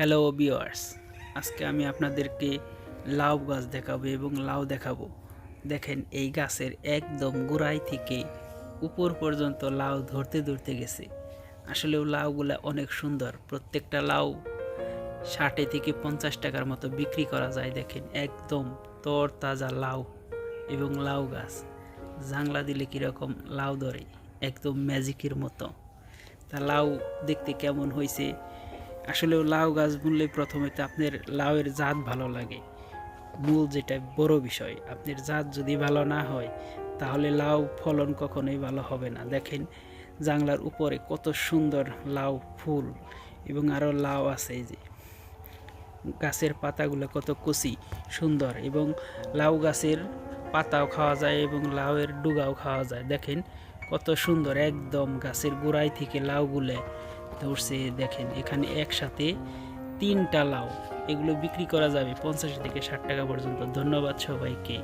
Hello বিওয়ার্স আজকে আমি আপনাদেরকে লাউ গাছ দেখাবো এবং লাউ দেখাবো। দেখেন এই গাছের একদম গোড়ায় থেকে উপর পর্যন্ত লাউ ধরতে ধরতে গেছে। আসলেও লাউগুলা অনেক সুন্দর। প্রত্যেকটা লাউ ষাটে থেকে পঞ্চাশ টাকার মতো বিক্রি করা যায়, দেখেন। একদম তর তাজা লাউ এবং লাউ গাছ। জাংলা দিলে কীরকম লাউ ধরে, একদম ম্যাজিকের মতো। তা লাউ দেখতে কেমন হয়েছে আসলেও লাউ গাছ বুনলে প্রথমে তো আপনার লাউয়ের জাত ভালো লাগে। মূল যেটা বড় বিষয়, আপনার জাত যদি ভালো না হয়, তাহলে লাউ ফলন কখনোই ভালো হবে না। দেখেন জাংলার উপরে কত সুন্দর লাউ ফুল এবং আরও লাউ আছে যে। গাছের পাতাগুলো কত কচি, সুন্দর এবং লাউ গাছের পাতাও খাওয়া যায় এবং লাউয়ের ডুগাও খাওয়া যায়। দেখেন, কত সুন্দর একদম গাছের গোড়ায় থেকে লাউগুলো ধরছে, দেখেন, এখানে একসাথে তিনটা লাউ। এগুলো বিক্রি করা যাবে পঞ্চাশ থেকে ষাট টাকা পর্যন্ত। ধন্যবাদ সবাইকে।